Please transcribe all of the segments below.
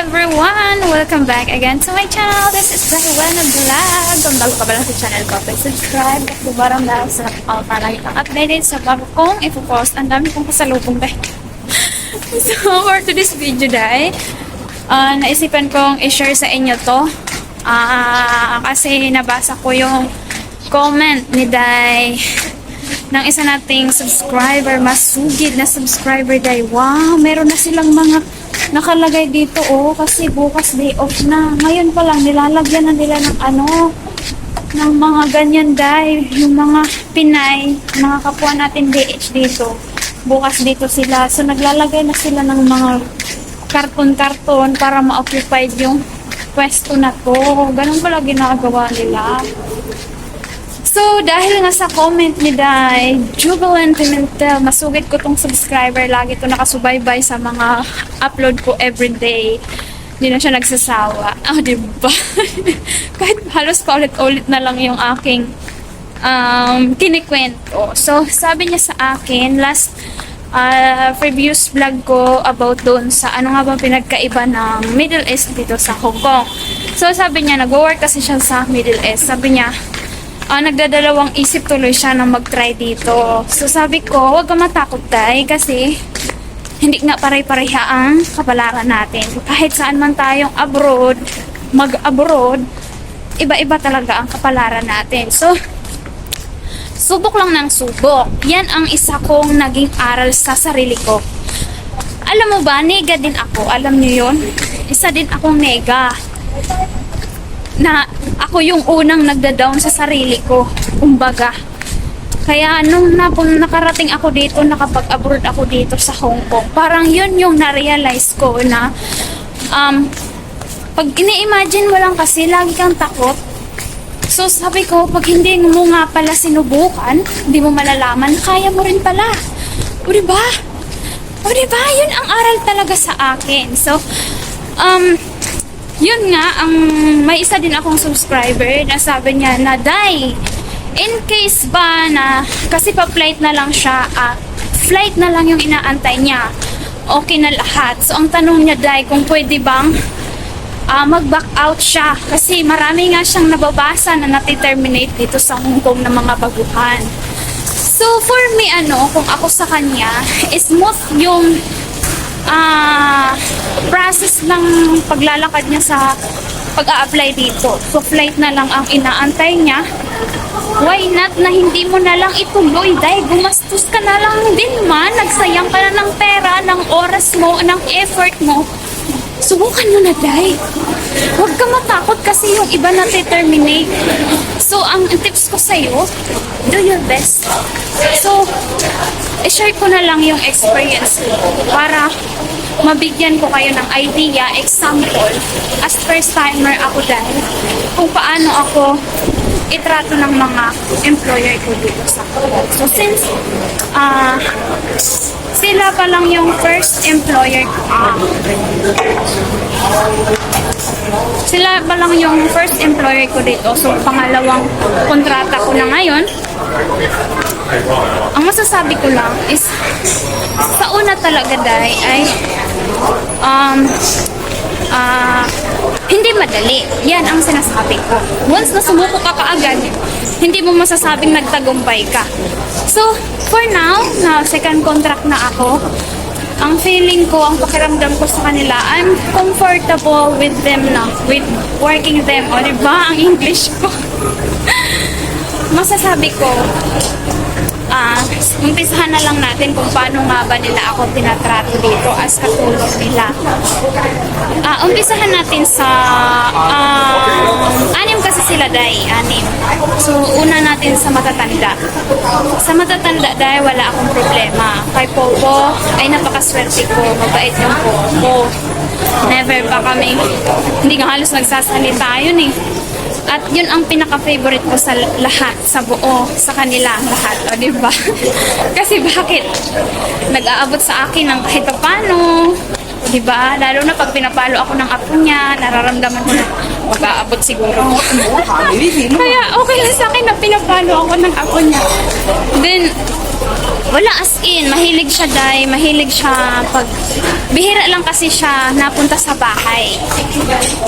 everyone! Welcome back again to my channel. This is Dahwana Vlog. Kung bago ka ba lang sa channel ko, please subscribe at bubarang dahil sa all para lagi kang updated sa bago kong ipopost. Ang dami kong kasalubong dahil. so, for today's video dahil, uh, naisipan kong i-share sa inyo to. Ah, kasi nabasa ko yung comment ni Dai ng isa nating subscriber, masugid na subscriber dahil wow, meron na silang mga nakalagay dito oh, kasi bukas day off na. Ngayon pa lang, nilalagyan na nila ng ano, ng mga ganyan dahil yung mga Pinay, mga kapwa natin DH dito. Bukas dito sila. So naglalagay na sila ng mga karton-karton para ma-occupied yung pwesto na to. Ganun pala ginagawa nila. So, dahil nga sa comment ni Dai, Jubilant Pimentel, masugid ko tong subscriber. Lagi to nakasubaybay sa mga upload ko everyday. Hindi na siya nagsasawa. Ah, di ba? Kahit halos paulit-ulit na lang yung aking um, kinikwento. So, sabi niya sa akin, last uh, previous vlog ko about doon sa ano nga ba pinagkaiba ng Middle East dito sa Hong Kong. So, sabi niya, nag-work kasi siya sa Middle East. Sabi niya, ah, nagdadalawang isip tuloy siya na mag-try dito. So sabi ko, huwag ka matakot tay kasi hindi nga pare-pareha ang kapalaran natin. Kahit saan man tayong abroad, mag-abroad, iba-iba talaga ang kapalaran natin. So, subok lang ng subok. Yan ang isa kong naging aral sa sarili ko. Alam mo ba, nega din ako. Alam niyo yon Isa din akong nega na ako yung unang nagda-down sa sarili ko. Kumbaga. Kaya nung napun nakarating ako dito, nakapag-abroad ako dito sa Hong Kong, parang yun yung na-realize ko na um, pag ini-imagine mo lang kasi, lagi kang takot. So sabi ko, pag hindi mo nga pala sinubukan, hindi mo malalaman, kaya mo rin pala. O diba? O diba? Yun ang aral talaga sa akin. So, um, yun nga, ang may isa din akong subscriber na sabi niya na, Day, in case ba na, kasi pa-flight na lang siya, ah, flight na lang yung inaantay niya, okay na lahat. So, ang tanong niya, Day, kung pwede bang ah, mag-back out siya. Kasi marami nga siyang nababasa na nati-terminate dito sa Hong Kong ng mga baguhan. So, for me, ano, kung ako sa kanya, smooth yung ah process ng paglalakad niya sa pag-a-apply dito. So, flight na lang ang inaantay niya. Why not na hindi mo na lang ituloy dahil gumastos ka na lang din man, nagsayang ka na ng pera, ng oras mo, ng effort mo. Subukan mo na, Day. Huwag ka matakot kasi yung iba na terminate. So, ang tips ko sa'yo, do your best. So, i-share ko na lang yung experience ko para mabigyan ko kayo ng idea, example, as first timer ako dahil kung paano ako itrato ng mga employer ko dito sa Kuwait. So, since ah sila pa lang yung first employer ko. Sila pa lang yung first employer ko dito. So, pangalawang kontrata ko na ngayon. Ang masasabi ko lang is, sa una talaga dahil ay, um, ah, hindi madali. Yan ang sinasabi ko. Once na sumuko ka kaagad, hindi mo masasabing nagtagumpay ka. So, for now, na second contract na ako, ang feeling ko, ang pakiramdam ko sa kanila, I'm comfortable with them na, with working them. O, di ba? Ang English ko. Masasabi ko, ah, umpisahan na lang natin kung paano nga ba nila ako tinatrato dito as katulong nila. Ah, umpisahan natin sa ah, anim kasi sila dai, anim. So, una natin sa matatanda. Sa matatanda dahil wala akong problema. Kay Popo, ay napakaswerte ko. Mabait yung Popo. Never pa kami, hindi nga halos nagsasalita yun eh. At yun ang pinaka-favorite ko sa lahat, sa buo, sa kanila lahat. O, di ba? Kasi bakit? Nag-aabot sa akin ng kahit pa paano. Di ba? Lalo na pag pinapalo ako ng apo niya, nararamdaman ko na mag-aabot siguro. Kaya okay lang sa akin na pinapalo ako ng apo niya. Then, Wala as in, mahilig siya dai, mahilig siya pag bihira lang kasi siya napunta sa bahay.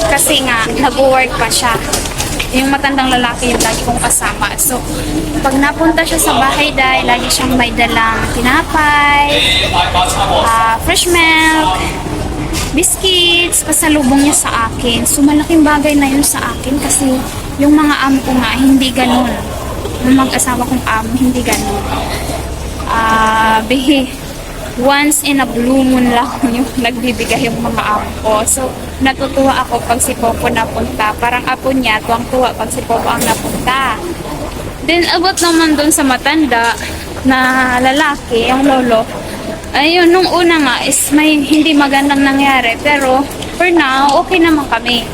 Kasi nga nag-work pa siya. Yung matandang lalaki yung lagi kong kasama. So, pag napunta siya sa bahay dai, lagi siyang may dalang tinapay, ah, fresh milk, biscuits, pasalubong niya sa akin. So, malaking bagay na yun sa akin kasi yung mga amo ko nga, hindi ganun. Yung mag-asawa kong amo, hindi ganun. Ah, bihi, once in a blue moon lang yung nagbibigay yung mga amo ko. So, natutuwa ako pag si Popo napunta. Parang apo niya, tuwang-tuwa pag si Popo ang napunta. Then, abot naman dun sa matanda na lalaki, yung lolo, ayun, nung una nga is may hindi magandang nangyari. Pero, for now, okay naman kami.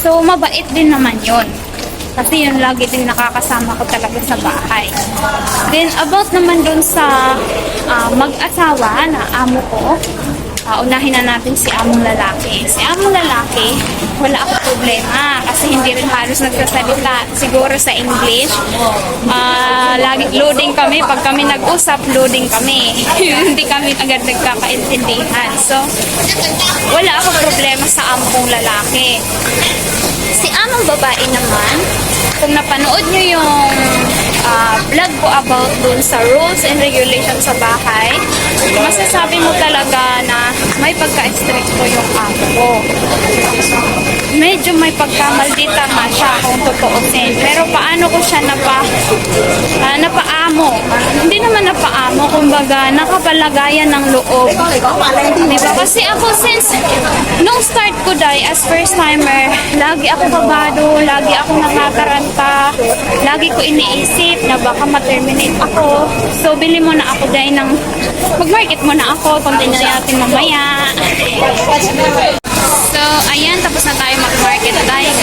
So, mabait din naman yun. Kasi yun lagi din nakakasama ko talaga sa bahay. Then, about naman dun sa ah, mag-asawa na amo ko, ah, unahin na natin si among lalaki. Si among lalaki, wala ako problema kasi hindi rin halos nagsasalita siguro sa English. Ah, lagi loading kami. Pag kami nag-usap, loading kami. hindi kami agad nagkakaintindihan. So, wala ako problema sa amo kong lalaki. Si amang babae naman, kung napanood nyo yung ah, vlog ko about dun sa rules and regulations sa bahay, masasabi mo talaga na may pagka-strict ko yung amo ko. Medyo may pagkamaldita nga siya kung tutuusin. Pero paano ko siya napa, ah, napaamo? Hindi naman kumbaga nakapalagayan ng loob. Diba? Kasi ako since nung start ko dai as first timer, lagi ako kabado, lagi ako nakakaranta, lagi ko iniisip na baka ma-terminate ako. So, bili mo na ako dai ng, mag-market mo na ako, continue natin mamaya. So, ayan, tapos na tayo mag-market dahil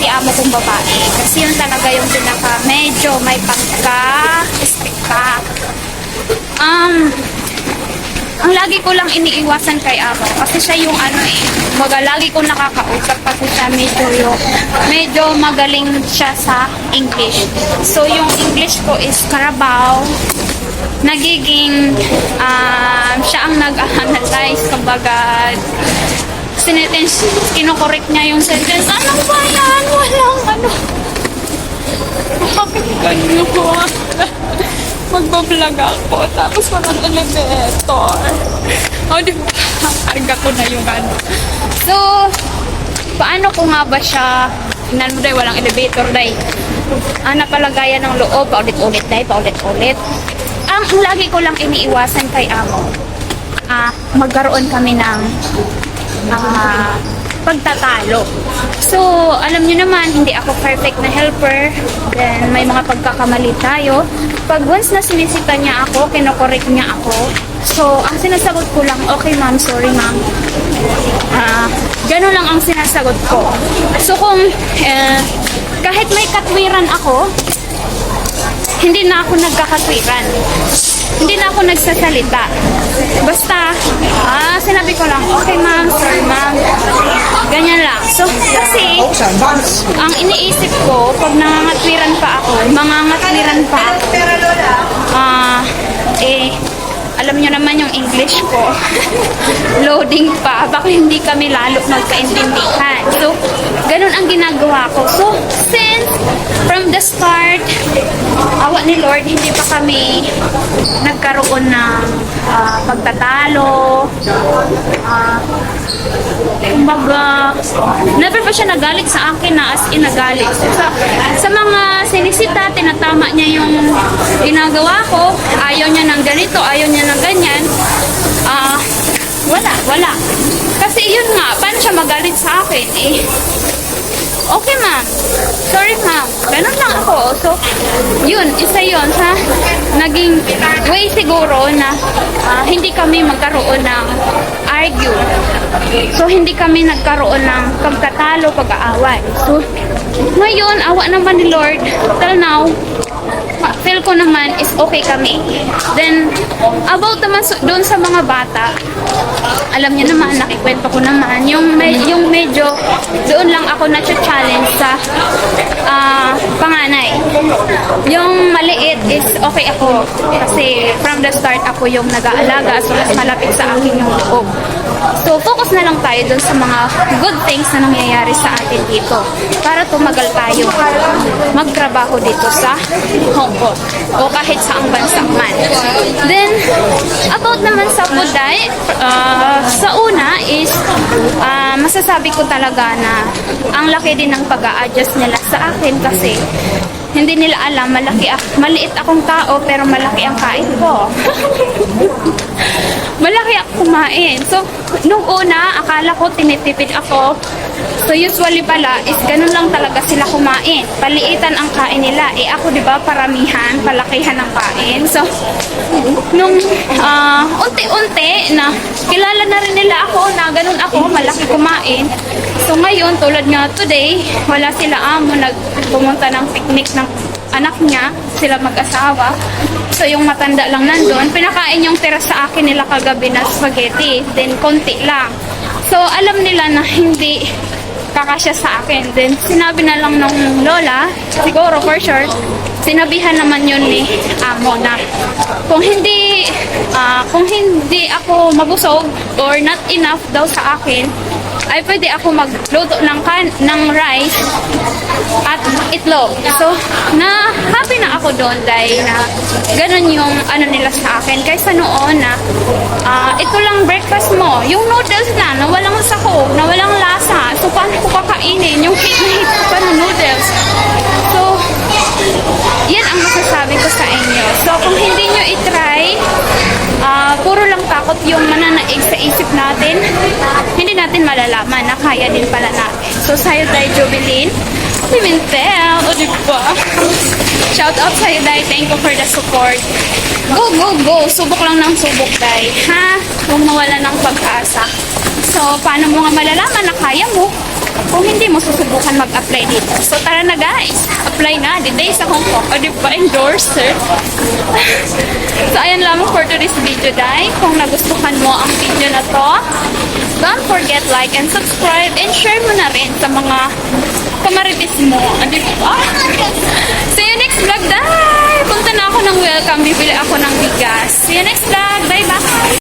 si amo kong babae? Kasi yun talaga yung pinaka medyo may pagka-respecta. Um, ang lagi ko lang iniiwasan kay amo kasi siya yung ano eh, baga lagi ko nakakausap kasi siya medyo yung, medyo magaling siya sa English. So yung English ko is Carabao, nagiging um, siya ang nag-analyze kumbaga sinetens, kinokorek niya yung sentence. Ano ba yan? Walang ano? Bakit ganyo ko magbablog ako. Tapos walang elevator. O di ba? Karga ko na yung ano. So paano ko nga ba siya? Tingnan mo day, walang elevator day. Ah, napalagayan ng loob, paulit-ulit day, paulit-ulit. Ang lagi ko lang iniiwasan kay amo, ah, magkaroon kami ng ah, pagtatalo. So, alam nyo naman, hindi ako perfect na helper. Then, may mga pagkakamali tayo. Pag once na sinisita niya ako, kinokorek niya ako. So, ang sinasagot ko lang, okay ma'am, sorry ma'am. Ah, ganun lang ang sinasagot ko. So, kung eh, kahit may katwiran ako, hindi na ako nagkakatwiran. Hindi na ako nagsasalita. Basta, ah, sinabi ko lang, okay ma'am, sorry ma'am. Ganyan lang. So, kasi, ang iniisip ko, pag nangangatwiran pa ako, mangangatwiran pa ako, ah, eh, alam nyo naman yung English ko. Loading pa. Baka hindi kami lalo magkaintindihan. So, ganun ang ginagawa ko. So, since from the start, awa ni Lord, hindi pa kami nagkaroon ng ah, pagtatalo. Ah, kumbaga, never pa siya nagalit sa akin na as in nagalit. Sa, sa mga sinisita, tinatama niya yung ginagawa ko. Ayaw niya ng ganito, ayaw niya ng ganyan. Ah, wala, wala. Kasi yun nga, paano siya magalit sa akin? Eh, okay ma'am. Sorry ma'am. Ganun lang ako. So, yun, isa yun sa naging way siguro na ah, hindi kami magkaroon ng argue. So, hindi kami nagkaroon ng pagtatalo, pag-aaway. So, ngayon, awa naman ni Lord, till now, feel ko naman is okay kami. Then, about naman doon sa mga bata, alam niyo naman, nakikwento ko naman, yung, me- yung medyo, doon lang ako na-challenge sa ah, panganay. Yung maliit is okay ako kasi from the start ako yung nag-aalaga so mas malapit sa akin yung loob. So focus na lang tayo dun sa mga good things na nangyayari sa atin dito para tumagal tayo magtrabaho dito sa Hong Kong o kahit saang bansa man. Then, about naman sa Buday, ah, sa una is ah, masasabi ko talaga na ang laki din ng pag adjust nila sa akin kasi hindi nila alam, malaki ak- maliit akong tao pero malaki ang kain ko. malaki ako kumain. So, nung una, akala ko tinitipid ako. So, usually pala, is ganun lang talaga sila kumain. Paliitan ang kain nila. Eh, ako, di ba, paramihan, palakihan ang kain. So, nung ah, unti-unti na kilala na rin nila ako na ganun ako, malaki kumain. So, ngayon, tulad nga today, wala sila amo, nagpumunta ng picnic ng anak niya, sila mag-asawa. So, yung matanda lang nandun, pinakain yung tira sa akin nila kagabi na spaghetti. Then, konti lang. So, alam nila na hindi kakasya sa akin. Then, sinabi na lang ng lola, siguro for sure, sinabihan naman yun ni amo na kung hindi ah, kung hindi ako mabusog or not enough daw sa akin, ay pwede ako magluto ng, kan ng rice at itlog. So, na happy na ako doon dahil na ganun yung ano nila sa akin. Kaysa noon na ah, ito lang breakfast mo. Yung noodles na, na walang sahog, na walang lasa. So, paano ko kakainin? Yung hit na hit pa ng noodles. So, yan ang masasabi ko sa inyo. So, kung hindi nyo itry, ah, puro lang takot yung mananaig sa isip natin, natin malalaman na kaya din pala natin. So, sa'yo tayo, Jubilin. Pimentel, o di ba? Shout out sa'yo, Day. Thank you for the support. Go, go, go. Subok lang ng subok, Day. Ha? Huwag mawala ng pag-asa. So, paano mo nga malalaman na kaya mo? Kung hindi mo susubukan mag-apply dito. So, tara na guys. Apply na. The day sa Hong Kong. O, di ba? Endorser. so, ayan lamang for today's video, Day. Kung nagustuhan mo ang video na to, don't forget like and subscribe and share mo na rin sa mga kamaritis mo. Ba? See you next vlog, Day! Punta na ako ng welcome. Bibili ako ng bigas. See you next vlog. Bye-bye!